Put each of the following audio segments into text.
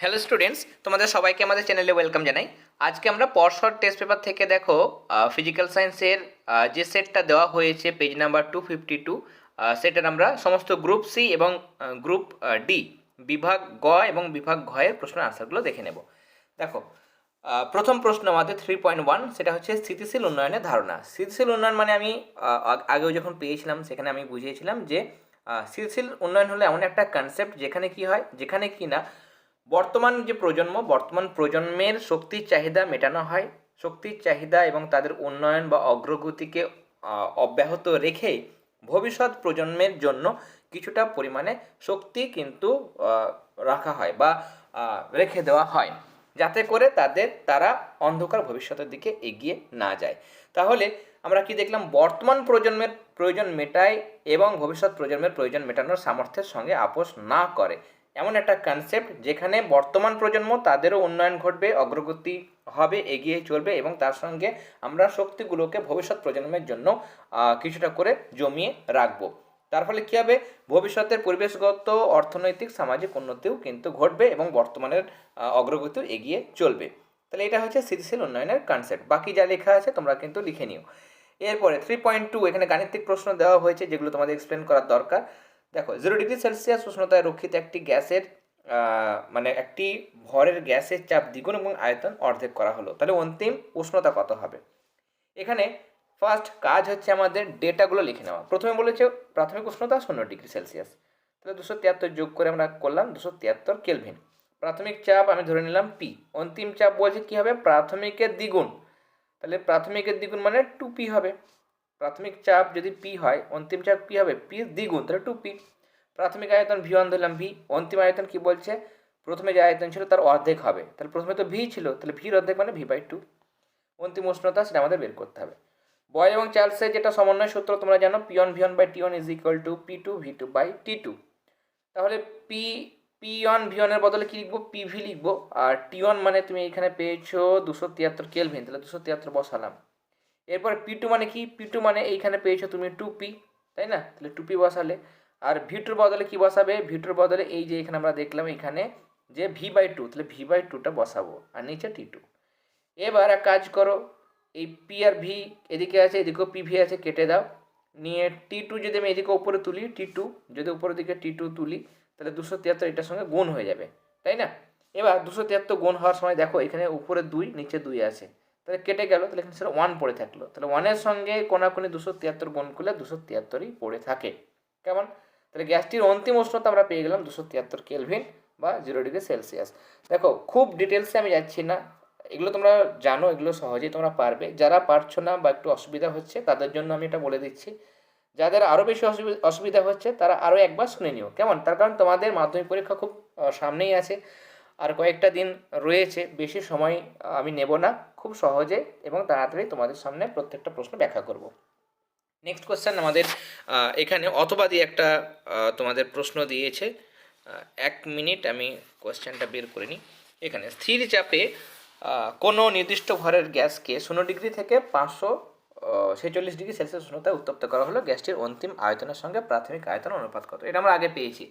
Hello students তোমাদের সবাইকে আমাদের চ্যানেলে ওয়েলকাম জানাই। আজকে আমরা পরশর টেস্ট পেপার থেকে দেখো ফিজিক্যাল সায়েন্সের যে সেটটা দেওয়া হয়েছে page number two fifty two সেটার আমরা সমস্ত গ্রুপ সি এবং গ্রুপ ডি বিভাগ গ এবং বিভাগ ঘয়ের প্রশ্নের আনসারগুলো দেখে নেব। দেখো প্রথম প্রশ্ন আমাদের থ্রি পয়েন্ট ওয়ান সেটা হচ্ছে স্থিতিশীল উন্নয়নের ধারণা। স্থিতিশীল উন্নয়ন মানে আমি আগেও যখন পেয়েছিলাম, সেখানে আমি বুঝিয়েছিলাম যে স্থিতিশীল উন্নয়ন হলো এমন একটা কনসেপ্ট যেখানে কি হয়, যেখানে কি না বর্তমান যে প্রজন্ম, বর্তমান প্রজন্মের শক্তির চাহিদা মেটানো হয়। শক্তির চাহিদা এবং তাদের উন্নয়ন বা অগ্রগতিকে অব্যাহত রেখে ভবিষ্যৎ প্রজন্মের জন্য কিছুটা পরিমাণে শক্তি কিন্তু রাখা হয় বা রেখে দেওয়া হয়। যাতে করে তাদের, তারা অন্ধকার ভবিষ্যতের দিকে এগিয়ে না যায়। তাহলে আমরা কি দেখলাম? বর্তমান প্রজন্মের প্রয়োজন মেটায় এবং ভবিষ্যৎ প্রজন্মের প্রয়োজন মেটানোর সামর্থ্যের সঙ্গে আপোষ না করে। এমন একটা কনসেপ্ট যেখানে বর্তমান প্রজন্ম তাদেরও উন্নয়ন ঘটবে, অগ্রগতি হবে, এগিয়ে চলবে এবং তার সঙ্গে আমরা শক্তিগুলোকে ভবিষ্যৎ প্রজন্মের জন্য কিছুটা করে জমিয়ে রাখব। তার ফলে কী হবে? ভবিষ্যতের পরিবেশগত, অর্থনৈতিক, সামাজিক উন্নতিও কিন্তু ঘটবে এবং বর্তমানের অগ্রগতিও এগিয়ে চলবে। তাহলে এটা হচ্ছে স্থিতিশীল উন্নয়নের কনসেপ্ট বাকি যা লেখা আছে তোমরা কিন্তু লিখে নিও। এরপরে থ্রি পয়েন্ট টু এখানে গাণিতিক প্রশ্ন দেওয়া হয়েছে যেগুলো তোমাদের এক্সপ্লেন করার দরকার। দেখো জিরো ডিগ্রি সেলসিয়াস উষ্ণতায় রক্ষিত একটি গ্যাসের মানে একটি ভরের গ্যাসের চাপ দ্বিগুণ এবং আয়তন অর্ধেক করা হলো। তাহলে অন্তিম উষ্ণতা কত হবে? এখানে ফার্স্ট কাজ হচ্ছে আমাদের ডেটাগুলো লিখে নেওয়া। প্রথমে বলেছে প্রাথমিক উষ্ণতা শূন্য ডিগ্রি সেলসিয়াস তাহলে দুশো তিয়াত্তর যোগ করে আমরা করলাম দুশো তিয়াত্তর কেলভিন প্রাথমিক চাপ আমি ধরে নিলাম পি অন্তিম চাপ বলছে কী হবে? প্রাথমিকের দ্বিগুণ। তাহলে প্রাথমিকের দ্বিগুণ মানে টু পি হবে। প্রাথমিক চাপ যদি পি হয়, অন্তিম চাপ পি হবে পি দ্বিগুণ, তাহলে টু পি প্রাথমিক আয়তন ভি ওয়ান ধরলাম ভি অন্তিম আয়তন কি বলছে? প্রথমে যে আয়তন ছিল তার অর্ধেক হবে, তাহলে প্রথমে তো ভি ছিল, তাহলে ভির অর্ধেক মানে ভি বাই টু অন্তিম উষ্ণতা সেটা আমাদের বের করতে হবে। বয় এবং চার্লসের যেটা সমন্বয় সূত্র, তোমরা জানো P one V by T one is equal to P two V two by T two তাহলে পি পি ওয়ান ভি বদলে কী লিখব? পি ভি লিখব। আর টি ওয়ান মানে তুমি এখানে পেয়েছ দুশো তিয়াত্তর কেলভিন তাহলে দুশো তিয়াত্তর বসালাম। এরপর পি টু মানে কি? পি টু মানে এইখানে পেয়েছ তুমি টু পি তাই না? তাহলে টু পি বসালে। আর ভি টুর বদলে কি বসাবে? ভি টুর বদলে এই যে এখানে আমরা দেখলাম এখানে যে ভি বাই টু তাহলে ভি বাই টুটা বসাবো। আর নিচে টি টু এবার এক কাজ করো, এই পি আর ভি এদিকে আছে, এদিকেও পি ভি আছে, কেটে দাও। নিয়ে টি টু যদি আমি এদিকে উপরে তুলি টি টু যদি উপরের দিকে টি টু তুলি, তাহলে দুশো তিয়াত্তর এটার সঙ্গে গুণ হয়ে যাবে, তাই না? এবার দুশো তিয়াত্তর গুণ হওয়ার সময় দেখো, এখানে উপরে দুই, নিচে দুই আছে। তাহলে কেটে গেল, তাহলে এখানে সেটা ওয়ান পড়ে থাকল। তাহলে ওয়ানের সঙ্গে কোনাকুনি দুশো তিয়াত্তর গুণ করলে দুশো তিয়াত্তরই পড়ে থাকে। কেমন? তাহলে গ্যাসটির অন্তিম উষ্ণতা আমরা পেয়ে গেলাম দুশো তিয়াত্তর কেলভিন বা জিরো ডিগ্রি সেলসিয়াস দেখো, খুব ডিটেলসে আমি যাচ্ছি না। এগুলো তোমরা জানো, এগুলো সহজেই তোমরা পারবে। যারা পারছ না বা একটু অসুবিধা হচ্ছে, তাদের জন্য আমি এটা বলে দিচ্ছি। যাদের আরও বেশি অসুবি- অসুবিধা হচ্ছে, তারা আরও একবার শুনে নিও। কেমন? তার কারণ তোমাদের মাধ্যমিক পরীক্ষা খুব সামনেই আছে। আর কয়েকটা দিন রয়েছে, বেশি সময় আমি নেব না। খুব সহজে এবং তাড়াতাড়ি তোমাদের সামনে প্রত্যেকটা প্রশ্ন ব্যাখ্যা করব। নেক্সট কোশ্চেন আমাদের এখানে অথবা দিয়ে একটা তোমাদের প্রশ্ন দিয়েছে। এক মিনিট, আমি কোশ্চেনটা বের করে নিই। এখানে, স্থির চাপে কোনো নির্দিষ্ট ঘরের গ্যাসকে শূন্য ডিগ্রি থেকে পাঁচশো ছেচল্লিশ ডিগ্রি সেলসিয়াস উষ্ণতায় উত্তপ্ত করা হলো। গ্যাসটির অন্তিম আয়তনের সঙ্গে প্রাথমিক আয়তন অনুপাত কত? এটা আমরা আগে পেয়েছি।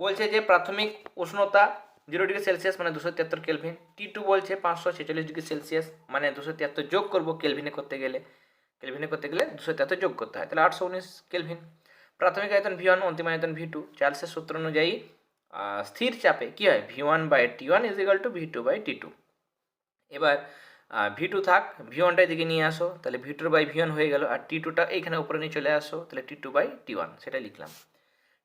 বলছে যে প্রাথমিক উষ্ণতা জিরো ডিগ্রি সেলসিয়াস মানে দুশো তিয়াত্তর কেলভিন। টি টু বলছে পাঁচশো ছেচল্লিশ ডিগ্রি সেলসিয়াস মানে দুশো তিয়াত্তর যোগ করব কেলভিনে করতে গেলে। কেলভিনে করতে গেলে দুশো তিয়াত্তর যোগ করতে হয়। তাহলে আটশো উনিশ কেলভিন। প্রাথমিক আয়তন ভি ওয়ান, অন্তিম আয়তন ভি টু। চার্লসের সূত্র অনুযায়ী স্থির চাপে কী হয়? V one by T one is equal to V two by T two. এবার ভি টু থাক, ভি ওয়ানটা এদিকে নিয়ে আসো। তাহলে ভি টুর বাই ভি ওয়ান হয়ে গেল। আর টি টুটা এইখানে উপরে নিয়ে চলে আসো। তাহলে T two by T one সেটা লিখলাম।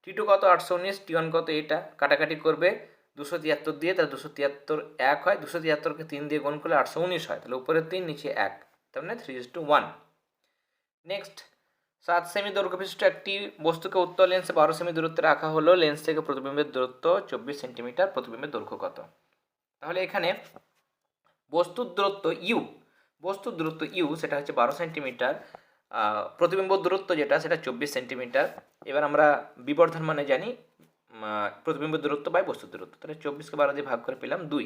টি টু কত? আটশো উনিশ, টি ওয়ান কত? এটা কাটাকাটি করবে দুশো তিয়াত্তর দিয়ে, তাহলে দুশো তিয়াত্তর এক হয়। দুশো তিয়াত্তরকে তিন দিয়ে গুণ করলে আটশো উনিশ হয়। তাহলে উপরে তিন, নিচে এক। তার মানে three is two one next সাত সেমি দৈর্ঘ্য বিশিষ্ট একটি বস্তুকে উত্তর লেন্সে বারো সেমি দূরত্বে রাখা হলো। লেন্স থেকে প্রতিবিম্বের দূরত্ব চব্বিশ সেন্টিমিটার প্রতিবিম্বের দৈর্ঘ্য কত? তাহলে এখানে বস্তুর দূরত্ব ইউ বস্তুর দূরত্ব ইউ সেটা হচ্ছে বারো সেন্টিমিটার প্রতিবিম্ব দূরত্ব যেটা, সেটা চব্বিশ সেন্টিমিটার এবার আমরা বিবর্ধন মানে জানি। প্রতিবিম্ব দূরত্ব বাই বস্তুর দূরত্ব। তাহলে চব্বিশকে বারো দিয়ে ভাগ করে পেলাম দুই।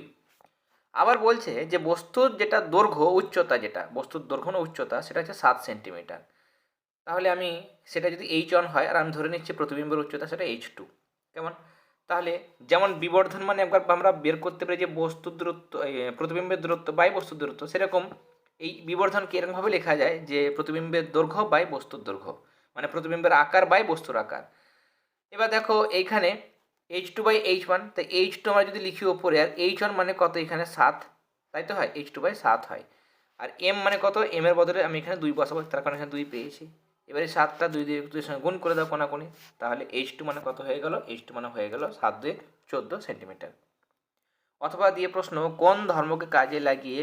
আবার বলছে যে বস্তুর যেটা দৈর্ঘ্য, উচ্চতা যেটা, বস্তুর দৈর্ঘ্য না উচ্চতা, সেটা হচ্ছে সাত সেন্টিমিটার। তাহলে আমি সেটা যদি এইচ ওয়ান হয়, আর আমি ধরে নিচ্ছি প্রতিবিম্বের উচ্চতা সেটা এইচ টু কেমন? তাহলে যেমন বিবর্ধন মানে একবার আমরা বের করতে পারি যে বস্তুর দূরত্ব প্রতিবিম্বের দূরত্ব বাই বস্তুর দূরত্ব, সেরকম এই বিবর্ধনকে এরকমভাবে লেখা যায় যে প্রতিবিম্বের দৈর্ঘ্য বাই বস্তুর দৈর্ঘ্য? মানে প্রতিবিম্বের আকার বাই বস্তুর আকার। এবার দেখো এইখানে H two by H one তো এইচ টু আমরা যদি লিখি ওপরে, আর এইচ ওয়ান মানে কত? এখানে সাত। তাই তো হয়? এইচ টু বাই সাত হয়। আর এম মানে কত? এম এর বদলে আমি এখানে দুই বসাবো, তার কারণে এখানে দুই পেয়েছি। এবারে সাতটা দুই দিয়ে দুই সঙ্গে গুণ করে দাও কোনাকুনি। তাহলে এইচ টু মানে কত হয়ে গেল? এইচ টু মানে হয়ে গেল সাত দুই চোদ্দ সেন্টিমিটার। অথবা দিয়ে প্রশ্ন, কোন ধর্মকে কাজে লাগিয়ে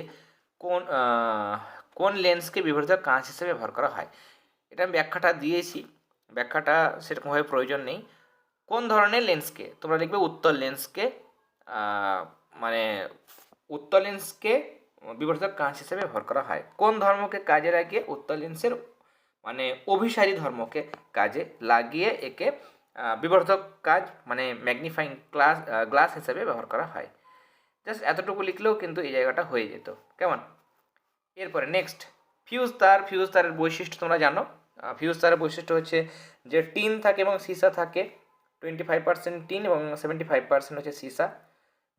কোন কোন লেন্সকে বিবর্ধিত কাঁচ হিসেবে ব্যবহার করা হয়? এটা আমি ব্যাখ্যাটা দিয়েছি। ব্যাখ্যাটা সেরকমভাবে প্রয়োজন নেই। কোন ধরনের লেন্সকে তোমরা লিখবে উত্তর লেন্সকে মানে উত্তর লেন্সকে বিবর্ধিত কাঁচ হিসেবে ব্যবহার করা হয়। কোন ধর্মকে কাজে লাগিয়ে উত্তর লেন্সের মানে অভিসারী ধর্মকে কাজে লাগিয়ে একে বিবর্ধক কাজ মানে ম্যাগনিফাইং গ্লাস গ্লাস হিসেবে ব্যবহার করা হয়। জাস্ট এতটুকু লিখলেও কিন্তু এই জায়গাটা হয়ে যেত। কেমন? এরপরে নেক্সট ফিউজ তার ফিউজ তারের বৈশিষ্ট্য তোমরা জানো। ফিউজ তারের বৈশিষ্ট্য হচ্ছে যে টিন থাকে এবং সীসা থাকে। টোয়েন্টি ফাইভ পার্সেন্ট টিন এবং সেভেন্টি ফাইভ পার্সেন্ট হচ্ছে সীসা।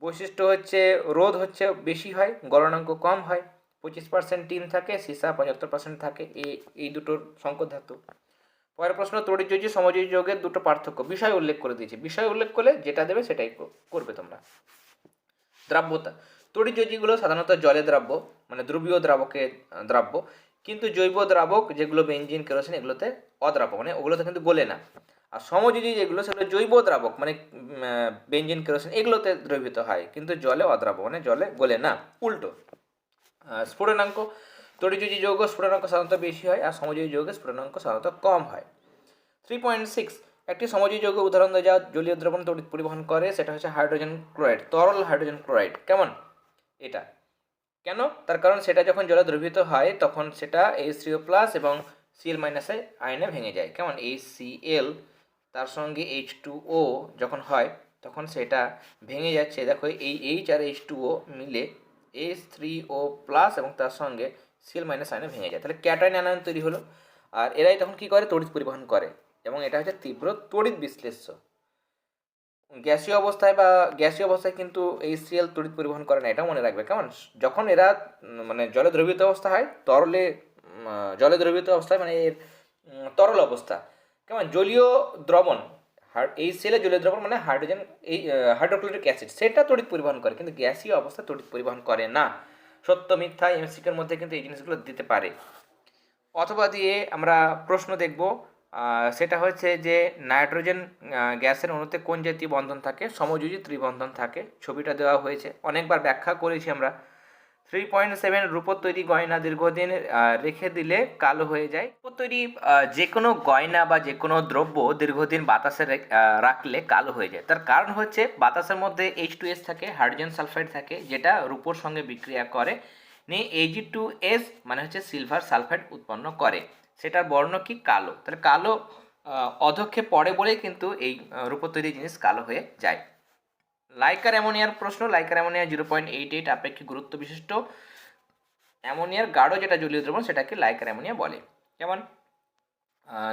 বৈশিষ্ট্য হচ্ছে রোধ হচ্ছে বেশি হয়, গলনাঙ্ক কম হয়, পঁচিশ পার্সেন্ট টিন থাকে, সীসা পঁচাত্তর পার্সেন্ট থাকে এই এই দুটোর সংকট ধাতু। পরের প্রশ্ন তড়িৎযোজী সমযোজী যোগের দুটো পার্থক্য, বিষয় উল্লেখ করে দিয়েছি। বিষয় উল্লেখ করলে যেটা দেবে সেটাই করবে তোমরা। দ্রাব্যতা তড়িৎযোজীগুলো সাধারণত জলে দ্রাব্য মানে ধ্রুবীয় দ্রাবকে দ্রাব্য। কিন্তু জৈব দ্রাবক, যেগুলো বেঞ্জিন কেরোসিন এগুলোতে অদ্রাব্য মানে ওগুলোতে কিন্তু গলে না। আর সমযোজী যেগুলো, সেগুলো জৈব দ্রাবক মানে বেঞ্জিন কেরোসিন, এগুলোতে দ্রবীভূত হয়। কিন্তু জলে অদ্রাব্য মানে জলে গলে না, উল্টো। স্ফুটনাঙ্ক তড়িৎযোজী যৌগ স্ফুটনাঙ্ক সাধারণত বেশি হয়, আর সমযোজী যৌগে স্ফুটনাঙ্ক সাধারণত কম হয়। থ্রি পয়েন্ট সিক্স একটি সমযোজী যৌগ উদাহরণ যা জলীয় দ্রবণ তড়িৎ পরিবহন করে, সেটা হচ্ছে হাইড্রোজেন ক্লোরাইড, তরল হাইড্রোজেন ক্লোরাইড। কেমন? এটা। কেন? তার কারণ সেটা যখন জলে দ্রবীভূত হয়, তখন সেটা এইচ থ্রিও প্লাস এবং সিএল মাইনাসে আয়নে ভেঙে যায়। কেমন? এইচ সিএল তার সঙ্গে এইচ টু ও যখন হয়, তখন সেটা ভেঙে যাচ্ছে। দেখো, এই এইচ আর এইচ টু ও মিলে এইচ থ্রি ও প্লাস এবং তার সঙ্গে সিএল মাইনাস আয়নে ভেঙে যায়। তাহলে ক্যাটাইন আয়ন তৈরি হলো। আর এরাই তখন কী করে? তড়িৎ পরিবহন করে। এবং এটা হচ্ছে তীব্র তড়িৎ বিশ্লেষ্য। গ্যাসীয় অবস্থায় বা গ্যাসীয় অবস্থায় কিন্তু এই সিএল তড়িৎ পরিবহন করে না, এটাও মনে রাখবে। কেমন? যখন এরা মানে জলে দ্রবীভূত অবস্থা হয়, তরলে জলে দ্রবীভূত অবস্থায় মানে এর তরল অবস্থা কেমন জলীয় দ্রবণ এই সেলে জলীয় দ্রবণ মানে হাইড্রোজেন, এই হাইড্রোক্লোরিক অ্যাসিড। সেটা তড়িৎ পরিবহন করে, কিন্তু গ্যাসীয় অবস্থা তড়িৎ পরিবহন করে না। সত্য, মিথ্যা এমসিকের মধ্যে কিন্তু এই জিনিসগুলো দিতে পারে। অথবা দিয়ে আমরা প্রশ্ন দেখব সেটা হচ্ছে যে নাইট্রোজেন গ্যাসের অণুতে কোন জাতীয় বন্ধন থাকে? সমযোজী ত্রিবন্ধন থাকে। ছবিটা দেওয়া হয়েছে। অনেকবার ব্যাখ্যা করেছি আমরা। থ্রি পয়েন্ট সেভেন রূপোর তৈরি গয়না দীর্ঘদিন রেখে দিলে কালো হয়ে যায়। রূপোর তৈরি যে কোনো গয়না বা যে কোনো দ্রব্য দীর্ঘদিন বাতাসে রাখলে কালো হয়ে যায়। তার কারণ হচ্ছে বাতাসের মধ্যে এইচ টু এস থাকে, হাইড্রোজেন সালফাইড থাকে, যেটা রূপোর সঙ্গে বিক্রিয়া করে। নিয়ে এইজি টু এস মানে হচ্ছে সিলভার সালফাইড উৎপন্ন করে। সেটার বর্ণ কি? কালো। তাহলে কালো অধক্ষে পড়ে বলেই কিন্তু এই রূপোর তৈরি জিনিস কালো হয়ে যায়। লাইকার অ্যামোনিয়ার প্রশ্ন, liquor ammonia zero point eight eight আপেক্ষিক গুরুত্ব বিশিষ্ট অ্যামোনিয়ার গাঢ় যেটা জলীয় দ্রবণ সেটাকে লাইকার অ্যামোনিয়া বলে। যেমন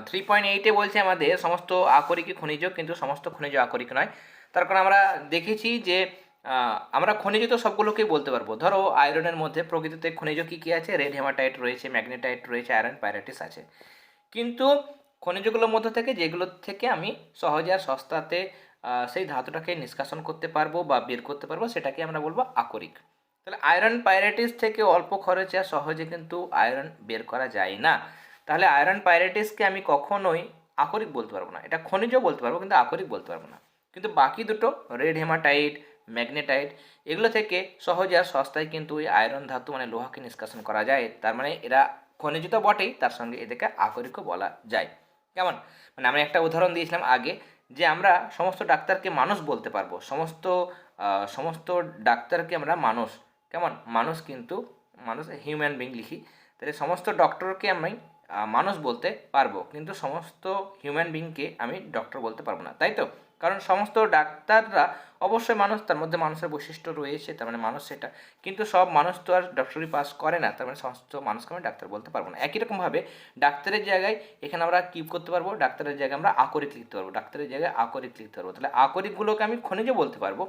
থ্রি পয়েন্ট এইটে বলছে আমাদের, সমস্ত আকরিকই খনিজ কিন্তু সমস্ত খনিজ আকরিক নয়। তার কারণ আমরা দেখেছি যে আমরা খনিজ তো সবগুলোকেই বলতে পারব। ধরো, আয়রনের মধ্যে প্রকৃতিতে খনিজ কী কী আছে? রেড হেমাটাইট রয়েছে, ম্যাগনেটাইট রয়েছে, আয়রন, পাইরাটিস আছে। কিন্তু খনিজগুলোর মধ্যে থেকে যেগুলো থেকে আমি সহজে আর সস্তাতে সেই ধাতুটাকে নিষ্কাশন করতে পারব বা বের করতে পারব, সেটাকে আমরা বলব আকরিক। তাহলে আয়রন পাইরাটিস থেকে অল্প খরচে আর সহজে কিন্তু আয়রন বের করা যায় না। তাহলে আয়রন পাইরাটিসকে আমি কখনোই আকরিক বলতে পারব না। এটা খনিজ বলতে পারব, কিন্তু আকরিক বলতে পারব না। কিন্তু বাকি দুটো রেড হেমাটাইট ম্যাগনেটাইট এগুলো থেকে সহজে আর সস্তায় কিন্তু ওই আয়রন ধাতু মানে লোহাকে নিষ্কাশন করা যায়। তার মানে এরা খনিজ তো বটেই, তার সঙ্গে এদেরকে আকরিকও বলা যায়। কেমন? মানে আমি একটা উদাহরণ দিয়েছিলাম আগে যে আমরা সমস্ত ডাক্তারকে মানুষ বলতে পারব। সমস্ত সমস্ত ডাক্তারকে আমরা মানুষ। কেমন? মানুষ কিন্তু, মানুষ হিউম্যান বিং লিখি। তাহলে সমস্ত ডক্টরকে আমি মানুষ বলতে পারব। কিন্তু সমস্ত হিউম্যান বিংকে আমি ডক্টর বলতে পারব না। তাই তো? কারণ সমস্ত ডাক্তাররা অবশ্যই মানুষ, তার মধ্যে মানুষের বৈশিষ্ট্য রয়েছে, তার মানে মানুষ সেটা। কিন্তু সব মানুষ তো আর ডক্টরি পাস করে না, তার মানে সমস্ত মানুষকে আমি ডাক্তার বলতে পারব না। একই রকমভাবে ডাক্তারের জায়গায় এখানে আমরা কী করতে পারব, ডাক্তারের জায়গায় আমরা আকরিক লিখতে পারব, ডাক্তারের জায়গায় আকরিক লিখতে পারব। তাহলে আকরিকগুলোকে আমি খনিজ বলতে পারব,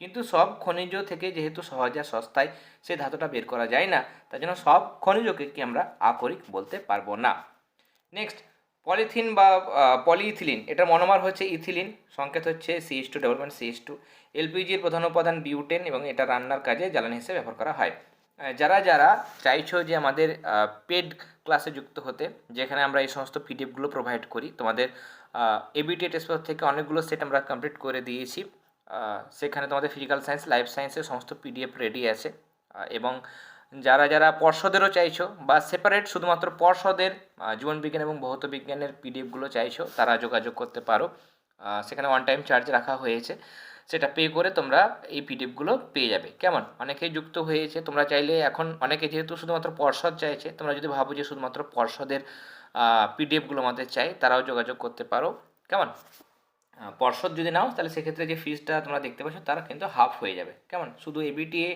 কিন্তু সব খনিজ থেকে যেহেতু সহজে আর সস্তায় সেই ধাতুটা বের করা যায় না, তার জন্য সব খনিজকে কি আমরা আকরিক বলতে পারব না। নেক্সট পলিথিন বা পলিইথিলিন, এটার মনোমার হচ্ছে ইথিলিন, সংকেত হচ্ছে C S two development C S two এলপিজির প্রধান উপাদান বিউটেন এবং এটা রান্নার কাজে জ্বালানি হিসেবে ব্যবহার করা হয়। যারা যারা চাইছো যে আমাদের পেড ক্লাসে যুক্ত হতে, যেখানে আমরা এই সমস্ত পিডিএফগুলো প্রোভাইড করি, তোমাদের এবিটি টেস্ট থেকে অনেকগুলো সেট আমরা কমপ্লিট করে দিয়েছি। সেখানে তোমাদের ফিজিক্যাল সায়েন্স লাইফ সায়েন্সের সমস্ত পিডিএফ রেডি আছে। এবং যারা যারা পর্ষদেরও চাইছো বা সেপারেট শুধুমাত্র পর্ষদের জীবনবিজ্ঞান এবং ভৌত বিজ্ঞানের পিডিএফগুলো চাইছো, তারা যোগাযোগ করতে পারো। সেখানে ওয়ান টাইম চার্জ রাখা হয়েছে। সেটা পে করে তোমরা এই পিডিএফগুলো পেয়ে যাবে। কেমন? অনেকেই যুক্ত হয়েছে, তোমরা চাইলে এখন অনেকে যেহেতু শুধুমাত্র পর্ষদ চাইছে, তোমরা যদি ভাবো যে শুধুমাত্র পর্ষদের পিডিএফগুলো আমাদের চাই, তারাও যোগাযোগ করতে পারো। কেমন? পর্ষদ যদি নাও, তাহলে সেক্ষেত্রে যে ফিজটা তোমরা দেখতে পাচ্ছ, তারা কিন্তু হাফ হয়ে যাবে। কেমন? শুধু এবিটিএ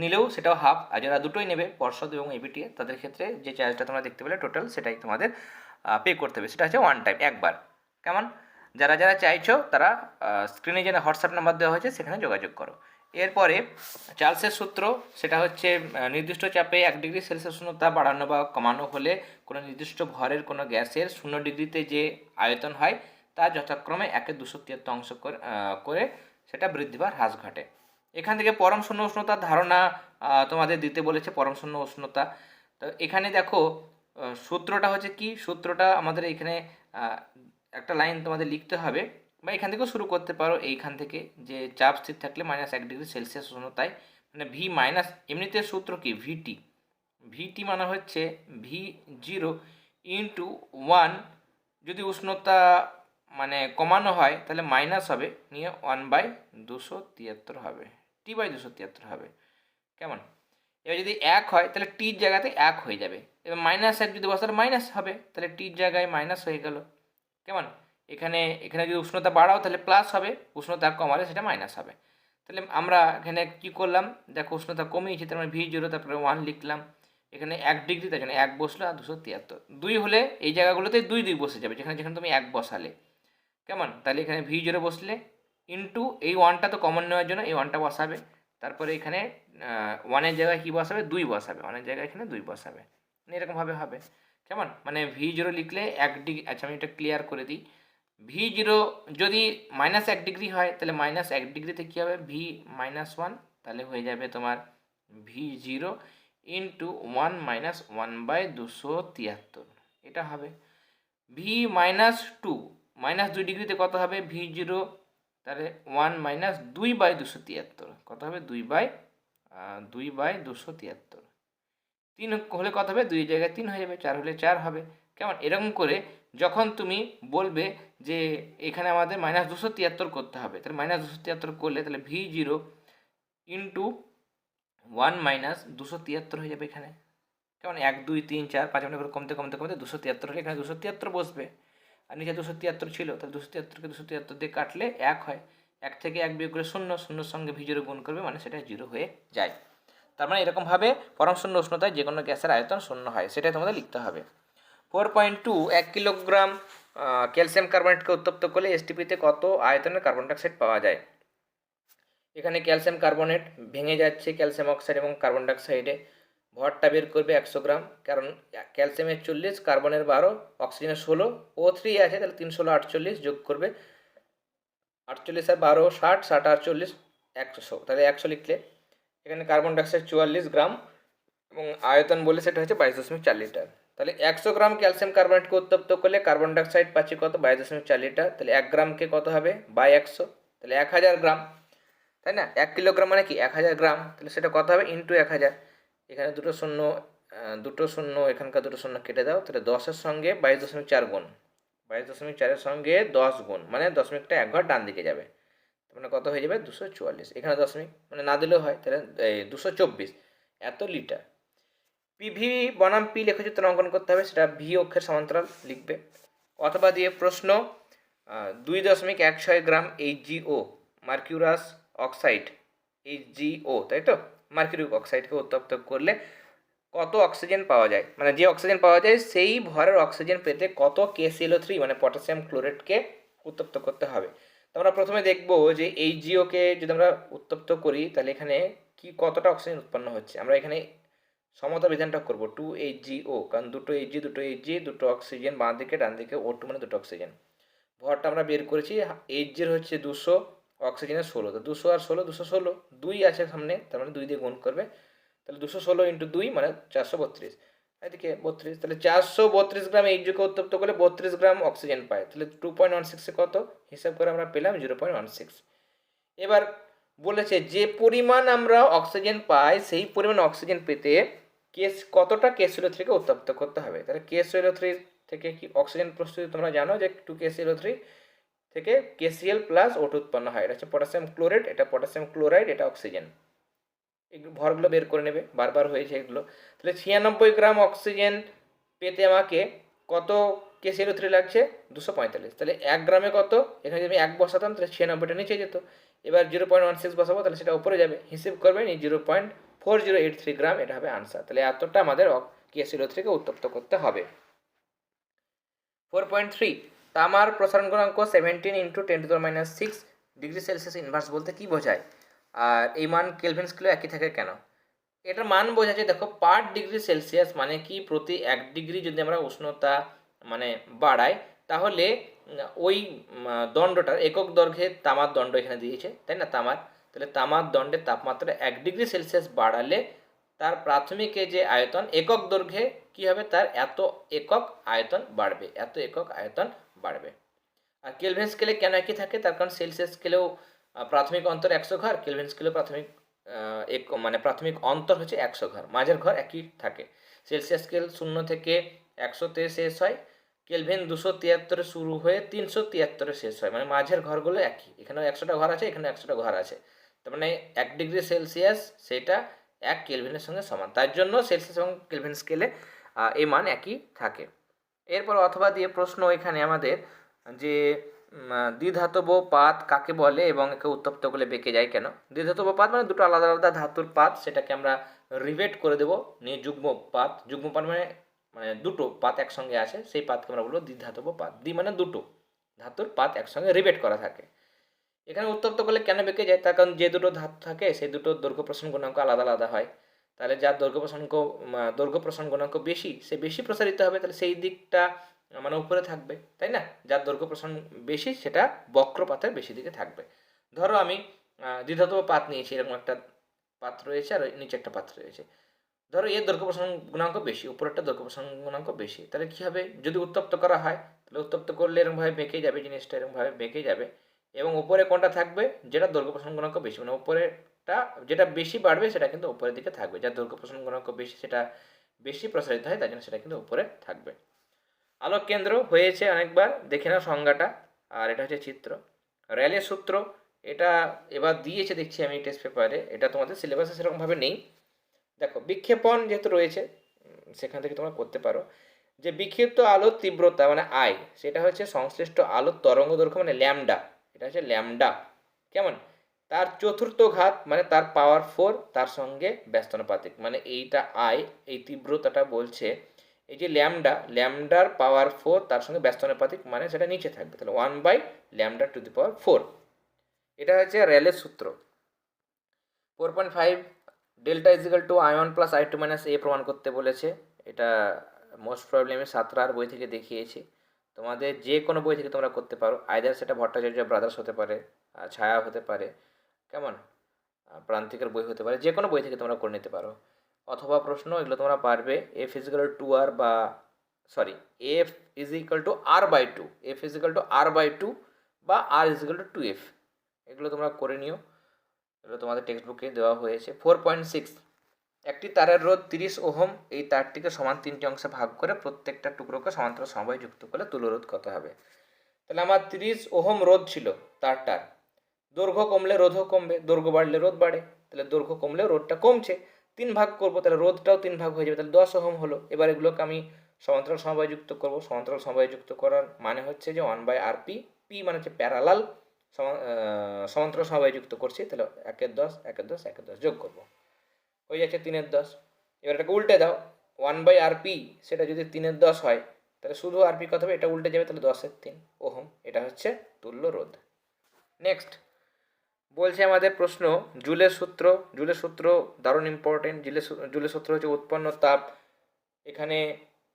নিলেও সেটাও হাফ আর যারা দুটোই নেবে, পর্ষদ এবং এবিটিএ তাদের ক্ষেত্রে যে চার্জটা তোমরা দেখতে পেলে টোটাল সেটাই তোমাদের পে করতে হবে। সেটা হচ্ছে ওয়ান টাইম একবার। কেমন? যারা যারা চাইছো, তারা স্ক্রিনে যে হোয়াটসঅ্যাপ নাম্বার দেওয়া হয়েছে, সেখানে যোগাযোগ করো। এরপরে চার্লসের সূত্র, সেটা হচ্ছে নির্দিষ্ট চাপে এক ডিগ্রি সেলসিয়াস উষ্ণতা বাড়ানো বা কমানো হলে কোনো নির্দিষ্ট ভরের কোনো গ্যাসের শূন্য ডিগ্রিতে যে আয়তন হয়, তা যথাক্রমে একে দুশো তিয়াত্তর অংশ করে সেটা বৃদ্ধি বা হ্রাস ঘটে। এখান থেকে পরম শূন্য উষ্ণতার ধারণা তোমাদের দিতে বলেছে পরম শূন্য উষ্ণতা। তো এখানে দেখো সূত্রটা হচ্ছে কি? সূত্রটা আমাদের এখানে একটা লাইন তোমাদের লিখতে হবে। বা এখান থেকেও শুরু করতে পারো, এইখান থেকে যে চাপ স্থির থাকলে মাইনাস এক ডিগ্রি সেলসিয়াস উষ্ণতায়। মানে ভি মাইনাস এমনিতে সূত্র কি? ভিটি ভিটি মানে হচ্ছে ভি জিরো ইন্টু ওয়ান যদি উষ্ণতা মানে কমানো হয়, তাহলে মাইনাস হবে। নিয়ে ওয়ান বাই দুশো তিয়াত্তর হবে। টি বাই দুশো তিয়াত্তর হবে। কেমন? এবার যদি এক হয়, তাহলে টির জায়গাতে এক হয়ে যাবে। এবার মাইনাস এক যদি বসার মাইনাস হবে। তাহলে টির জায়গায় মাইনাস হয়ে গেল। কেমন? এখানে এখানে যদি উষ্ণতা বাড়াও, তাহলে প্লাস হবে। উষ্ণতা কমালে সেটা মাইনাস হবে। তাহলে আমরা এখানে কি করলাম? দেখো উষ্ণতা কমিয়েছি, তার মানে ভি জিরো তারপরে ওয়ান লিখলাম। এখানে এক ডিগ্রি তার জন্য এক বসল আর দুশো তিয়াত্তর। দুই হলে এই জায়গাগুলোতে দুই দুই বসে যাবে, যেখানে যেখানে তুমি এক বসালে। কেমন? তাহলে এখানে ভি জিরো বসলে ইন্টু এই ওয়ানটা তো কমন নেওয়ার জন্য এই ওয়ানটা বসাবে। তারপরে এখানে ওয়ানের জায়গায় কী বসাবে? দুই বসাবে। ওয়ানের জায়গায় এখানে দুই বসাবে। মানে এরকমভাবে হবে। কেমন? মানে ভি জিরো লিখলে এক ডিগ্রি আচ্ছা আমি এটা ক্লিয়ার করে দিই। ভি জিরো যদি মাইনাস এক ডিগ্রি হয়, তাহলে মাইনাস এক ডিগ্রিতে কী হবে? ভি মাইনাস ওয়ান তাহলে হয়ে যাবে তোমার V zero into one minus one by দুশো তিয়াত্তর। এটা হবে। ভি মাইনাস টু মাইনাস দুই ডিগ্রিতে কত হবে? ভি জিরো তাহলে ওয়ান মাইনাস দুই বাই দুশো তিয়াত্তর। কত হবে? দুই বাই দুই বাই দুশো তিয়াত্তর। তিন হলে কত হবে? দুই জায়গায় তিন হয়ে যাবে, চার হলে চার হবে। কেমন? এরকম করে যখন তুমি বলবে যে এখানে আমাদের মাইনাস দুশো তিয়াত্তর করতে হবে, তাহলে মাইনাস দুশো তিয়াত্তর করলে তাহলে V zero into one minus দুশো তিয়াত্তর হয়ে যাবে এখানে। কেমন? এক, দুই, তিন, চার, পাঁচ মিনিট করে কমতে কমতে কমতে দুশো তিয়াত্তর হলে এখানে দুশো তিয়াত্তর বসবে। আর নিচে দুশো তিয়াত্তর ছিল, তাহলে দুশো তিয়াত্তরকে দুশো তিয়াত্তর দিয়ে কাটলে এক হয়। এক থেকে এক বিয়োগ করে শূন্য, শূন্যর সঙ্গে ভি জিরো গুণ করবে মানে সেটা জিরো হয়ে যায়। তার মানে এরকমভাবে পরম শূন্য উষ্ণতায় যে কোনো গ্যাসের আয়তন শূন্য হয়, সেটাই তোমাদের লিখতে হবে। ফোর পয়েন্ট টু এক কিলোগ্রাম ক্যালসিয়াম কার্বনেটকে উত্তপ্ত করলে এসটিপিতে কত আয়তনের কার্বন ডাইঅক্সাইড পাওয়া যায়? এখানে ক্যালসিয়াম কার্বনেট ভেঙে যাচ্ছে ক্যালসিয়াম অক্সাইড এবং কার্বন ডাইঅক্সাইডে। ভরটা বের করবে একশো গ্রাম, কারণ ক্যালসিয়ামের চল্লিশ, কার্বনের বারো অক্সিজেনের ষোলো ও থ্রি আছে, তাহলে তিন ষোলো, আটচল্লিশ যোগ করবে আটচল্লিশ আর বারো, ষাট ষাট আটচল্লিশ একশো, তাহলে একশো লিখলে। এখানে কার্বন ডাইঅক্সাইড চুয়াল্লিশ গ্রাম এবং আয়তন বলে সেটা হচ্ছে বাইশ দশমিক চার লিটার। তাহলে একশো গ্রাম ক্যালসিয়াম কার্বনেটকে উত্তপ্ত করলে কার্বন ডাইঅক্সাইড পাচ্ছি কত? বাইশ দশমিক চার লিটার। তাহলে এক গ্রামকে কত হবে? বাই একশো। তাহলে এক হাজার গ্রাম। তাই না? এক কিলোগ্রাম মানে কি? এক হাজার গ্রাম। তাহলে সেটা কত হবে? ইন্টু এক হাজার। এখানে দুটো শূন্য দুটো শূন্য, এখানকার দুটো শূন্য কেটে দাও, তাহলে দশের সঙ্গে বাইশ দশমিক চার গুণ। বাইশ দশমিক চারের সঙ্গে দশ গুণ মানে দশমিকটা এক ঘর ডান দিকে যাবে। মানে কত হয়ে যাবে? দুশো চুয়াল্লিশ। এখানে দশমিক মানে না দিলেও হয়, তাহলে দুশো চব্বিশ। এত লিটার। পিভি বনাম পি লেখচিত্র অঙ্কন করতে হবে, সেটা ভি অক্ষের সমান্তরাল লিখবে। অথবা দিয়ে প্রশ্ন দুই দশমিক এক ছয় gram H H G O mercurous oxide H H G O তাই তো? মার্কিউরিক অক্সাইডকে উত্তপ্ত করলে কত অক্সিজেন পাওয়া যায়? মানে যে অক্সিজেন পাওয়া যায়, সেই ভরের অক্সিজেন পেতে কত কেসিএলও থ্রি মানে পটাশিয়াম ক্লোরেটকে উত্তপ্ত করতে হবে। তো আমরা প্রথমে দেখব যে এই জিওকে যদি আমরা উত্তপ্ত করি, তাহলে এখানে কি কতটা অক্সিজেন উৎপন্ন হচ্ছে? আমরা এখানে সমতা বিধানটা করব টু এইচ ও কারণ দুটো এইচ জি দুটো এইচ জি দুটো অক্সিজেন বাঁ দিকে, ডান দিকে ও টু মানে দুটো অক্সিজেন। ভরটা আমরা বের করেছি এইচ জির হচ্ছে দুশো অক্সিজেনের ষোলো। তো দুশো আর ষোলো, দুশো ষোলো, দুই আছে সামনে, তার মানে দুই দিয়ে গুণ করবে। তাহলে দুশো ষোলো ইন্টু দুই মানে চারশো বত্রিশ। এদিকে বত্রিশ, তাহলে চারশো বত্রিশ গ্রাম এইচজিকে উত্তপ্ত করলে বত্রিশ গ্রাম অক্সিজেন পায়। তাহলে টু পয়েন্ট ওয়ান সিক্সে কত? হিসাব করে আমরা পেলাম জিরো পয়েন্ট ওয়ান সিক্স এবার বলেছে যে পরিমাণ আমরা অক্সিজেন পাই, সেই পরিমাণ অক্সিজেন পেতে কেস, কতটা কেসিলো থ্রিকে উত্তপ্ত করতে হবে। তাহলে কেসিলো থ্রি থেকে কি অক্সিজেন প্রস্তুতি তোমরা জানো যে টু কেসিলো থ্রি থেকে কেসিএল প্লাস ওট উৎপন্ন হয়। এটা হচ্ছে পটাশিয়াম ক্লোরাইড এটা পটাশিয়াম ক্লোরাইড এটা অক্সিজেন এগুলো ভরগুলো বের করে নেবে, বারবার হয়েছে এগুলো। তাহলে ছিয়ানব্বই গ্রাম অক্সিজেন পেতে আমাকে কত কেসিএল থ্রি লাগছে? দুশো পঁয়তাল্লিশ। তাহলে এক গ্রামে কত? এখানে যদি আমি এক বসাতাম, তাহলে ছিয়ানব্বইটা নিচে যেত। এবার জিরো পয়েন্ট ওয়ান সিক্স বসাবো, তাহলে সেটা উপরে যাবে। হিসেব করবেন, এই zero point four zero eight three gram, এটা হবে আনসার তাহলে এতটা আমাদের কেসিএল থ্রিকে উত্তপ্ত করতে হবে। ফোর পয়েন্ট থ্রি তামার প্রসারণ গুণাঙ্ক seventeen into ten to minus six degree Celsius inverse বলতে কী বোঝায়? আর এই মান কেলভিন স্কেলে একই থাকে কেন? এটার মান বোঝাচ্ছে দেখো পার ডিগ্রি সেলসিয়াস মানে কি? প্রতি এক ডিগ্রি যদি আমরা উষ্ণতা মানে বাড়াই, তাহলে ওই দণ্ডটার একক দৈর্ঘ্যে তামার দণ্ড এখানে দিয়েছে, তাই না তামার? তাহলে তামার দণ্ডের তাপমাত্রা এক ডিগ্রি সেলসিয়াস বাড়ালে তার প্রাথমিকে যে আয়তন, একক দৈর্ঘ্যে কী হবে? তার এত একক আয়তন বাড়বে, এত একক আয়তন বাড়বে। আর কেলভিন স্কেলে কেন একই থাকে? তার কারণ সেলসিয়াস স্কেলেও প্রাথমিক অন্তর একশো ঘর কেলভিন স্কেলেও প্রাথমিক এক মানে প্রাথমিক অন্তর হচ্ছে একশো ঘর, মাঝের ঘর একই থাকে। সেলসিয়াস স্কেল শূন্য থেকে একশোতে শেষ হয় কেলভিন দুশো তিয়াত্তরে শুরু হয়ে তিনশো তিয়াত্তরে শেষ হয় মানে মাঝের ঘরগুলো একই। এখানেও একশোটা ঘর আছে এখানে একশোটা ঘর আছে। তার মানে এক ডিগ্রি সেলসিয়াস সেটা এক কেলভিনের সঙ্গে সমান। তার জন্য সেলসিয়াস এবং কেলভিন স্কেলে এই মান একই থাকে। এরপর অথবা দিয়ে প্রশ্ন এখানে আমাদের যে দ্বিধাতব পাত কাকে বলে এবং একে উত্তপ্ত করলে বেঁকে যায় কেন? দ্বিধাতব পাত মানে দুটো আলাদা আলাদা ধাতুর পাত, সেটাকে আমরা রিভেট করে দেবো। নিয়ে যুগ্ম পাত। যুগ্ম পাত মানে মানে দুটো পাত একসঙ্গে আসে সেই পাতকে আমরা বলব দ্বিধাতব পাত। দ্বি মানে দুটো ধাতুর পাত একসঙ্গে রিভেট করা থাকে। এখানে উত্তপ্ত করলে কেন বেঁকে যায়? তার কারণ যে দুটো ধাতু থাকে, সেই দুটো দৈর্ঘ্য প্রসারণ গুণাঙ্ক আলাদা আলাদা হয়। তাহলে যার দৈর্ঘ্য প্রসারণ দৈর্ঘ্য প্রসারণ গুণাঙ্ক বেশি, সে বেশি প্রসারিত হবে, তাহলে সেই দিকটা মানে উপরে থাকবে, তাই না? যার দৈর্ঘ্য প্রসঙ্গ বেশি, সেটা বক্রপাতের বেশি দিকে থাকবে। ধরো আমি দ্বিধাতব পাত নিয়েছি, এরকম একটা পাত্র রয়েছে, আর নিচে একটা পাত্র রয়েছে। ধরো এর দৈর্ঘ্য প্রসারণ গুণাঙ্ক বেশি, উপরেরটা দৈর্ঘ্য প্রসারণ গুণাঙ্ক বেশি, তাহলে কী হবে? যদি উত্তপ্ত করা হয়, তাহলে উত্তপ্ত করলে এরকমভাবে বেঁকে যাবে, জিনিসটা এরকমভাবে বেঁকে যাবে, এবং উপরে কোনটা থাকবে? যেটা দৈর্ঘ্য প্রসারণ গুণাঙ্ক বেশি মানে উপরেটা যেটা বেশি বাড়বে সেটা কিন্তু উপরের দিকে থাকবে। যার দৈর্ঘ্য প্রসারণ বেশি, সেটা বেশি প্রসারিত হয়, তাই জন্য সেটা কিন্তু উপরে থাকবে। আলোক কেন্দ্র হয়েছে অনেকবার দেখে নাও সংজ্ঞাটা, আর এটা হচ্ছে চিত্র। র্যালের সূত্র, এটা এবার দিয়েছে, দেখছি আমি টেস্ট পেপারে এটা তোমাদের সিলেবাসে সেরকমভাবে নেই। দেখো, বিক্ষেপণ যেহেতু রয়েছে সেখান থেকে তোমরা করতে পারো। যে বিক্ষিপ্ত আলোর তীব্রতা মানে আই সেটা হচ্ছে সংশ্লিষ্ট আলোর তরঙ্গ দৈর্ঘ্য মানে ল্যামডা এটা হচ্ছে ল্যামডা কেমন? তার চতুর্থ ঘাত মানে তার পাওয়ার ফোর তার সঙ্গে ব্যস্তানুপাতিক। মানে এইটা আই এই তীব্রতাটা বলছে এই যে ল্যামডা ল্যামডার পাওয়ার ফোর তার সঙ্গে ব্যস্তানুপাতিক মানে সেটা নিচে থাকবে। তাহলে one by lambda to the power four এটা হচ্ছে র্যালের সূত্র। Four point five delta is equal to I one plus I two minus এ প্রমাণ করতে বলেছে। এটা মোস্ট প্রবলেম আমি সাতরার বই থেকে দেখিয়েছি। তোমাদের যে কোনো বই থেকে তোমরা করতে পারো। আইদার সেটা ভট্টাচার্য ব্রাদার্স হতে পারে ছায়া হতে পারে। কেমন? প্রান্তিকের বই হতে পারে যে কোনো বই থেকে তোমরা করে নিতে পারো। অথবা প্রশ্ন, এগুলো তোমরা পারবে এফ ইজিক্যাল টু আর বা sorry F is to R by two F is equal to R by two বা R is equal to two F এগুলো তোমরা করে নিও। এগুলো তোমাদের টেক্সট বুকে দেওয়া হয়েছে। ফোর পয়েন্ট সিক্স একটি তারের রোধ তিরিশ ওহম, এই তারটিকে সমান তিনটি অংশে ভাগ করে প্রত্যেকটা টুকরোকে সমান্তরাল সমবায় যুক্ত করলে তুলরোধ কত হবে? তাহলে আমার তিরিশ ওহম রোধ ছিল তারটার। দৈর্ঘ্য কমলে রোধও কমবে, দৈর্ঘ্য বাড়লে রোধ বাড়ে, তাহলে দৈর্ঘ্য কমলে রোধটা কমছে। তিন ভাগ করব, তাহলে রোধটাও তিন ভাগ হয়ে যাবে, তাহলে দশ ওহম হলো। এবার এগুলোকে আমি সমান্তরাল সমবায় যুক্ত করব। সমান্তরাল সমবায় যুক্ত করার মানে হচ্ছে যে one by R P P মানে হচ্ছে প্যারালাল সমান্তরাল সমবায় যুক্ত করছি, তাহলে একের দশ একের দশ একের দশ যোগ করব। হয়ে যাচ্ছে তিনের দশ। এবার এটাকে উল্টে দাও। ওয়ান বাই আর পি সেটা যদি তিনের দশ হয়, তাহলে শুধু আর পি কত হবে? এটা উল্টে যাবে, তাহলে দশের তিন ওহম। এটা হচ্ছে তুল্য রোধ। নেক্সট বলছে আমাদের প্রশ্ন জুলের সূত্র জুলের সূত্র দারুণ ইম্পর্টেন্ট জুলের জুলের সূত্র হচ্ছে উৎপন্ন তাপ এখানে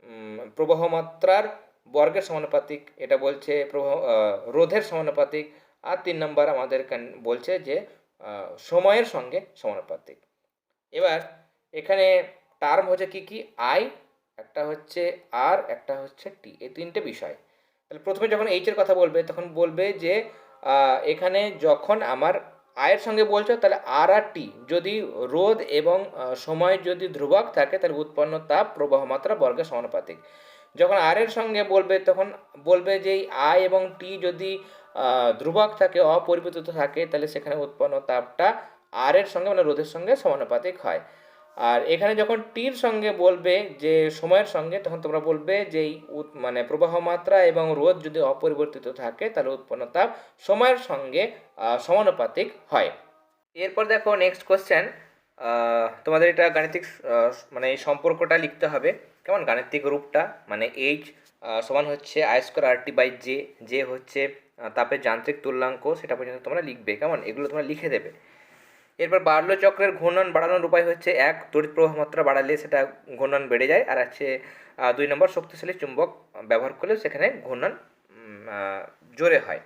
উম, প্রবাহ মাত্রার বর্গের সমানুপাতিক এটা বলছে প্রবাহ রোধের সমানুপাতিক আর তিন নম্বর আমাদের বলছে যে সময়ের সঙ্গে সমানুপাতিক। এবার এখানে টার্ম হচ্ছে কি কি? আই একটা হচ্ছে আর একটা হচ্ছে টি এই তিনটে বিষয়। তাহলে প্রথমে যখন এইচ এর কথা বলবে তখন বলবে যে এখানে যখন আমার আয়ের সঙ্গে বলছো, তাহলে আর আর টি যদি রোধ এবং সময় যদি ধ্রুবক থাকে, তাহলে উৎপন্ন তাপ প্রবাহ মাত্রা বর্গের সমানুপাতিক। যখন আর এর সঙ্গে বলবে, তখন বলবে যে আই এবং টি যদি ধ্রুবক থাকে, অপরিবর্তিত থাকে, তাহলে সেখানে উৎপন্ন তাপটা আর এর সঙ্গে মানে রোধের সঙ্গে সমানুপাতিক হয়। আর এখানে যখন টির সঙ্গে বলবে যে সময়ের সঙ্গে, তখন তোমরা বলবে যে মানে প্রবাহ মাত্রা এবং রোদ যদি অপরিবর্তিত থাকে, তাহলে উৎপন্ন তাপ সময়ের সঙ্গে সমানুপাতিক হয়। এরপর দেখো নেক্সট কোশ্চেন তোমাদের এটা গাণিতিক মানে এই সম্পর্কটা লিখতে হবে। কেমন? গাণিতিক রূপটা মানে এইচ সমান হচ্ছে I square R T by J যে হচ্ছে তাপের যান্ত্রিক তুল্যাঙ্ক, সেটা পর্যন্ত তোমরা লিখবে। কেমন? এগুলো তোমরা লিখে দেবে। এরপর বার্লো চক্রের ঘূর্ণন বাড়ানোর উপায় হচ্ছে এক, তড়িৎ প্রবাহ মাত্রা বাড়ালে সেটা ঘূর্ণন বেড়ে যায়। আর আছে দুই নম্বর, শক্তিশালী চুম্বক ব্যবহার করলে সেখানে ঘূর্ণন জোরে হয়।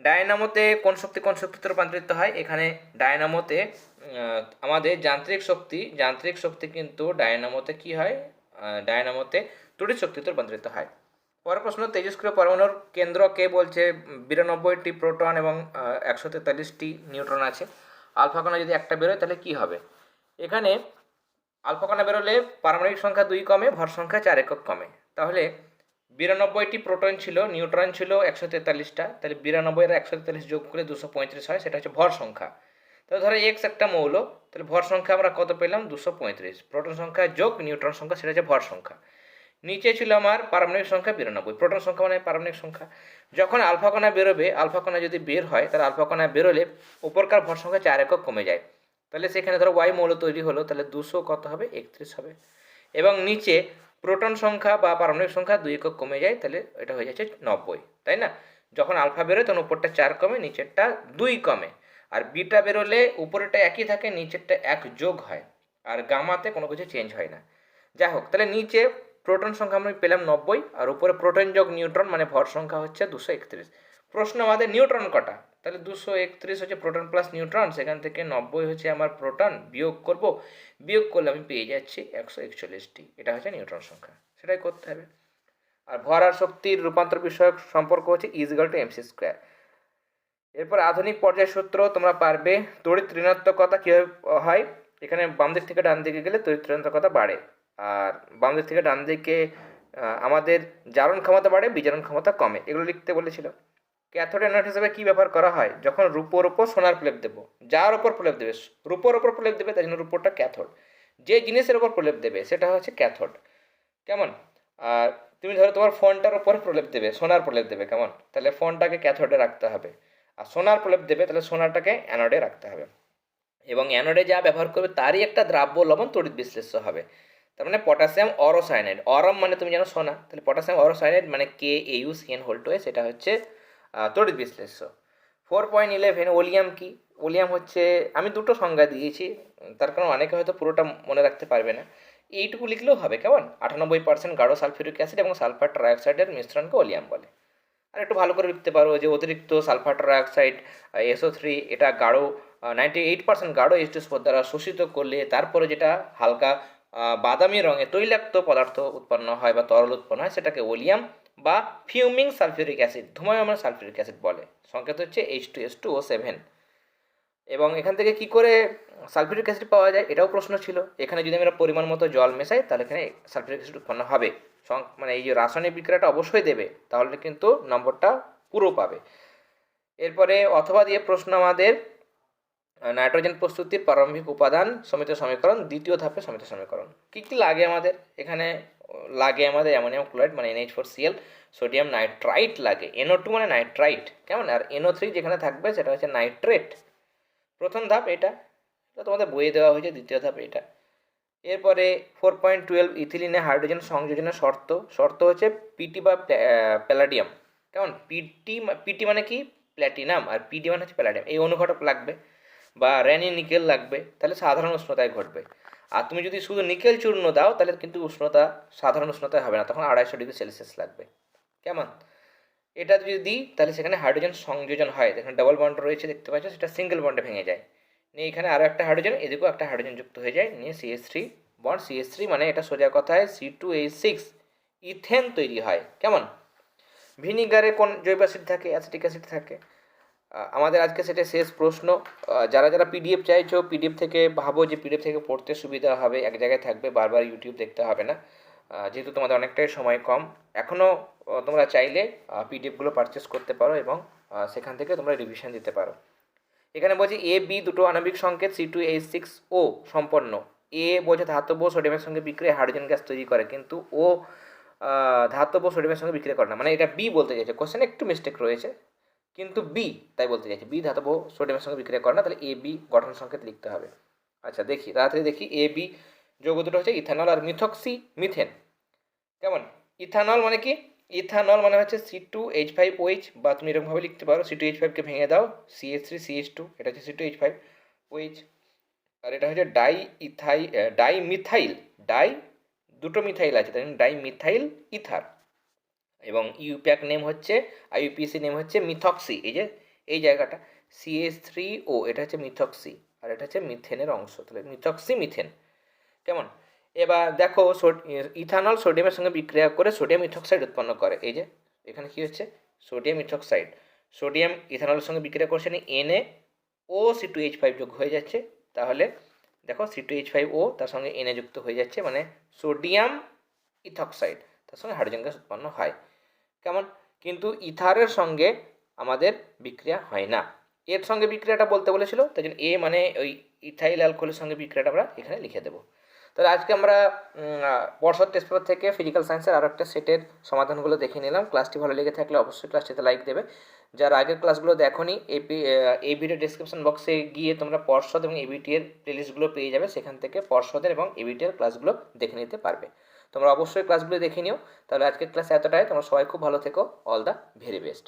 ডায়নামোতে কোন শক্তি কোন শক্তিতে রূপান্তরিত হয়? এখানে ডায়নামোতে আমাদের যান্ত্রিক শক্তি যান্ত্রিক শক্তি কিন্তু ডায়নামোতে কি হয়? ডায়নামোতে তড়িৎ শক্তিতে রূপান্তরিত হয়। পরের প্রশ্ন, তেজস্ক্রিয় পরমাণুর কেন্দ্র কে বলছে? বিরানব্বইটি প্রোটন এবং একশো তেতাল্লিশটি নিউট্রন আছে। আলফা কণা যদি একটা বেরোয়, তাহলে কি হবে? এখানে আলফা কণা বেরোলে পারমাণবিক সংখ্যা দুই কমে, ভর সংখ্যা চার একক কমে। তাহলে বিরানব্বইটি প্রোটন ছিল, নিউট্রন ছিল একশো তেতাল্লিশটা, তাহলে বিরানব্বই আর একশো তেতাল্লিশ যোগ করে দুশো পঁয়ত্রিশ হয়, সেটা হচ্ছে ভর সংখ্যা। তাহলে ধরো এক্স একটা মৌল, তাহলে ভর সংখ্যা আমরা কত পেলাম? দুশো পঁয়ত্রিশ। প্রোটন সংখ্যা যোগ, নিউট্রন সংখ্যা, সেটা হচ্ছে ভর সংখ্যা। নিচে ছিল আমার পারমাণবিক সংখ্যা বিরানব্বই, প্রোটন সংখ্যা মানে পারমাণবিক সংখ্যা। যখন আলফা কণা বেরোবে, আলফা কণা যদি বের হয়, তাহলে আলফা কণা বেরোলে উপরকার ভর সংখ্যা চার একক কমে যায়। তাহলে সেখানে ধরো ওয়াই মৌল তৈরি হলো, তাহলে দুশো কত হবে? একত্রিশ হবে। এবং নিচে প্রোটন সংখ্যা বা পারমাণবিক সংখ্যা দুই একক কমে যায়, তাহলে এটা হয়ে যাচ্ছে নব্বই, তাই না? যখন আলফা বেরোয়, তখন উপরটা চার কমে, নিচেরটা দুই কমে। আর বিটা বেরোলে উপরেরটা একই থাকে, নিচেরটা এক যোগ হয়। আর গামাতে কোনো কিছু চেঞ্জ হয় না। যাই হোক, তাহলে নিচে প্রোটন সংখ্যা আমি পেলাম নব্বই, আর উপরে প্রোটন যোগ নিউট্রন মানে ভর সংখ্যা হচ্ছে দুশো একত্রিশ। প্রশ্ন আমাদের নিউট্রন কটা? তাহলে দুশো একত্রিশ হচ্ছে প্রোটন প্লাস নিউট্রন, সেখান থেকে নব্বই হচ্ছে আমার প্রোটন, বিয়োগ করব। বিয়োগ করলে আমি পেয়ে যাচ্ছি একশো একচল্লিশটি, এটা হচ্ছে নিউট্রন সংখ্যা, সেটাই করতে হবে। আর ভর আর শক্তির রূপান্তর বিষয়ক সম্পর্ক হচ্ছে ইজগাল টু এমসি স্কোয়ার এরপর আধুনিক পর্যায় সূত্র তোমরা পারবে, তড়িৎ ঋণাত্মকতা কীভাবে হয়? এখানে বাম দিক থেকে ডান দিকে গেলে তড়িৎ ঋণাত্মকতা বাড়ে। আর বাম দিক থেকে ডান দিকে আমাদের জারণ ক্ষমতা বাড়ে, বিজারণ ক্ষমতা কমে। এগুলো লিখতে বলেছিল। ক্যাথোড অ্যানোড হিসেবে কী ব্যবহার করা হয়? যখন রূপোর ওপর সোনার প্রলেপ দেবো। যার ওপর প্রলেপ দেবে? রূপোর ওপর প্রলেপ দেবে, তাই জন্য রূপোরটা ক্যাথোড। যে জিনিসের ওপর প্রলেপ দেবে, সেটা হচ্ছে ক্যাথোড। কেমন? আর তুমি ধরো তোমার ফোনটার ওপর প্রলেপ দেবে, সোনার প্রলেপ দেবে, কেমন? তাহলে ফোনটাকে ক্যাথোডে রাখতে হবে। আর সোনার প্রলেপ দেবে, তাহলে সোনারটাকে অ্যানোডে রাখতে হবে। এবং অ্যানোডে যা ব্যবহার করবে, তারই একটা দ্রাব্য লবণ তড়িৎ বিশ্লেষ্য হবে। তার মানে পটাশিয়াম অরোসাইনাইড। অরম মানে তুমি জানো সোনা। তাহলে পটাশিয়াম অরোসাইনাইড মানে কে এইউ সিএন হোল্টোয়ে সেটা হচ্ছে তড়িৎ বিশ্লেষ্য। ফোর পয়েন্ট ইলেভেন ওলিয়াম কি? ওলিয়াম হচ্ছে, আমি দুটো সংজ্ঞা দিয়েছি, তার কারণ অনেকে হয়তো পুরোটা মনে রাখতে পারবে না। এইটুকু লিখলেও হবে, কেমন? আটানব্বই পার্সেন্ট গাঢ় সালফিউরিক অ্যাসিড এবং সালফার ট্রাইঅক্সাইডের মিশ্রণকে ওলিয়াম বলে। আর একটু ভালো করে লিখতে পারো যে অতিরিক্ত সালফার ট্রাইঅক্সাইড এসও থ্রি, এটা গাঢ় নাইনটি এইট পার্সেন্ট গাঢ় এইচ দ্বারা শোষিত করলে তারপরে যেটা হালকা বাদামি রঙে তৈলাক্ত পদার্থ উৎপন্ন হয় বা তরল উৎপন্ন হয়, সেটাকে ওলিয়াম বা ফিউমিং সালফিউরিক অ্যাসিড ধুমায়মান সালফিউরিক অ্যাসিড বলে। সংকেত হচ্ছে H two S two O seven এবং এখান থেকে কি করে সালফিউরিক অ্যাসিড পাওয়া যায়? এটাও প্রশ্ন ছিল। এখানে যদি আমরা পরিমাণ মতো জল মেশাই, তাহলে এখানে সালফিউরিক অ্যাসিড উৎপন্ন হবে। মানে এই যে রাসায়নিক বিক্রিয়াটা অবশ্যই দেবে, তাহলে কিন্তু নম্বরটা পুরো পাবে। এরপরে অথবা দিয়ে প্রশ্ন আমাদের নাইট্রোজেন প্রস্তুতির প্রারম্ভিক উপাদান সমিত সমীকরণ, দ্বিতীয় ধাপে সমিত সমীকরণ। কী কী লাগে আমাদের? এখানে লাগে আমাদের অ্যামোনিয়াম ক্লোরাইড মানে NH four Cl sodium nitrite লাগে। এনও টু মানে নাইট্রাইট, কেমন? আর এনও থ্রি যেখানে থাকবে সেটা হচ্ছে নাইট্রেট। প্রথম ধাপ এটা এটা তোমাদের বইয়ে দেওয়া হয়েছে, দ্বিতীয় ধাপ এটা। এরপরে ফোর পয়েন্ট টুয়েলভ ইথিলিনে হাইড্রোজেন সংযোজনের শর্ত শর্ত হচ্ছে পিটি বা প্যালাডিয়াম। কেমন? পিটি পিটি মানে কি? প্ল্যাটিনাম আর পিডি মানে হচ্ছে প্যালাডিয়াম এই অনুঘটক লাগবে। বা র্যানি নিকেল লাগবে, তাহলে সাধারণ উষ্ণতায় ঘটবে। আর তুমি যদি শুধু নিকেল চূর্ণ দাও, তাহলে কিন্তু উষ্ণতা সাধারণ উষ্ণতায় হবে না, তখন আড়াইশো ডিগ্রি সেলসিয়াস লাগবে। কেমন? এটা যদি, তাহলে সেখানে হাইড্রোজেন সংযোজন হয় এখানে ডাবল বন্ড রয়েছে, দেখতে পাচ্ছ, সেটা সিঙ্গেল বন্ডে ভেঙে যায়। নিয়ে এখানে আরও একটা হাইড্রোজেন, এদিকেও একটা হাইড্রোজেন যুক্ত হয়ে যায়, নিয়ে CS three bond CS three মানে এটা সোজা কথায় C two H six ethane তৈরি হয়। কেমন? ভিনিগারে কোন জৈব অ্যাসিড থাকে? অ্যাসিটিক অ্যাসিড থাকে। আমাদের আজকে সেটা শেষ প্রশ্ন। যারা যারা পিডিএফ চাইছো পিডিএফ থেকে ভাবো যে পিডিএফ থেকে পড়তে সুবিধা হবে, এক জায়গায় থাকবে, বারবার ইউটিউব দেখতে হবে না। যেহেতু তোমাদের অনেকটাই সময় কম এখনও তোমরা চাইলে পিডিএফগুলো পারচেস করতে পারো এবং সেখান থেকে তোমরা রিভিশন দিতে পারো। এখানে বলছি এ বি দুটো আণবিক সংকেত C two H six O সম্পন্ন। এ বলছে ধাতব সোডিয়ামের সঙ্গে বিক্রিয়া হাইড্রোজেন গ্যাস তৈরি করে, কিন্তু ও ধাতব সোডিয়ামের সঙ্গে বিক্রিয়া করে না। মানে এটা বি বলতে চাইছে। কোশ্চেনে একটু মিস্টেক রয়েছে। কিন্তু বি তাই বলতে চাইছে। বি ধাতব সোডিয়ামের সঙ্গে বিক্রিয়া করে না, তাহলে এ বি গঠন সংকেত লিখতে হবে। আচ্ছা দেখি, তাড়াতাড়ি দেখি। এ বি যৌগ দুটো হচ্ছে ইথানল আর মিথক্সি মিথেন কেমন? ইথানল মানে কি? ইথানল মানে হচ্ছে C two H five OH বা তুমি এরকমভাবে লিখতে পারো সি টু এইচ ফাইভকে ভেঙে দাও C H three C H two এটা হচ্ছে C two H five OH আর এটা হচ্ছে ডাই ইথাই ডাই মিথাইল ডাই দুটো মিথাইল আছে, তাই ডাই মিথাইল ইথার এবং ইউপ্যাক নেম হচ্ছে আইউপিএসি নেম হচ্ছে মিথক্সি এই যে, এই জায়গাটা সিএস থ্রি ও এটা হচ্ছে মিথক্সি আর এটা হচ্ছে মিথেনের অংশ, তাহলে মিথক্সি মিথেন কেমন? এবার দেখো ইথানল সোডিয়ামের সঙ্গে বিক্রিয়া করে সোডিয়াম ইথক্সাইড উৎপন্ন করে, এই যে, এখানে কি হচ্ছে? সোডিয়াম ইথক্সাইড সোডিয়াম ইথানলের সঙ্গে বিক্রিয়া করছে না NA O C two H five যোগ হয়ে যাচ্ছে, তাহলে দেখো C two H five O তার সঙ্গে এনএ যুক্ত হয়ে যাচ্ছে মানে সোডিয়াম ইথক্সাইড তার সঙ্গে হাইড্রোজেন গ্যাস উৎপন্ন হয়। কেমন? কিন্তু ইথারের সঙ্গে আমাদের বিক্রিয়া হয় না। এর সঙ্গে বিক্রিয়াটা বলতে বলেছিল তাই জন্য এ মানে ওই ইথাইল অ্যালকোহলের সঙ্গে বিক্রিয়াটা আমরা এখানে লিখে দেবো। তাহলে আজকে আমরা পরশর টেস্ট পেপার থেকে ফিজিক্যাল সায়েন্সের আরও একটা সেটের সমাধানগুলো দেখে নিলাম। ক্লাসটি ভালো লেগে থাকলে অবশ্যই ক্লাসটিতে লাইক দেবে। যারা আগের ক্লাসগুলো দেখোনি এই পি- আহ, এই ভিডিও ডিসক্রিপশন বক্সে গিয়ে তোমরা পর্ষদ এবং এবিটি এর প্লেলিস্টগুলো পেয়ে যাবে। সেখান থেকে পর্ষদের এবং এবিটি এর ক্লাসগুলো দেখে নিতে পারবে। তোমরা অবশ্যই ক্লাসগুলো দেখে নিও। তাহলে আজকের ক্লাস এতটাই। তোমরা সবাই খুব ভালো থেকো। All the very best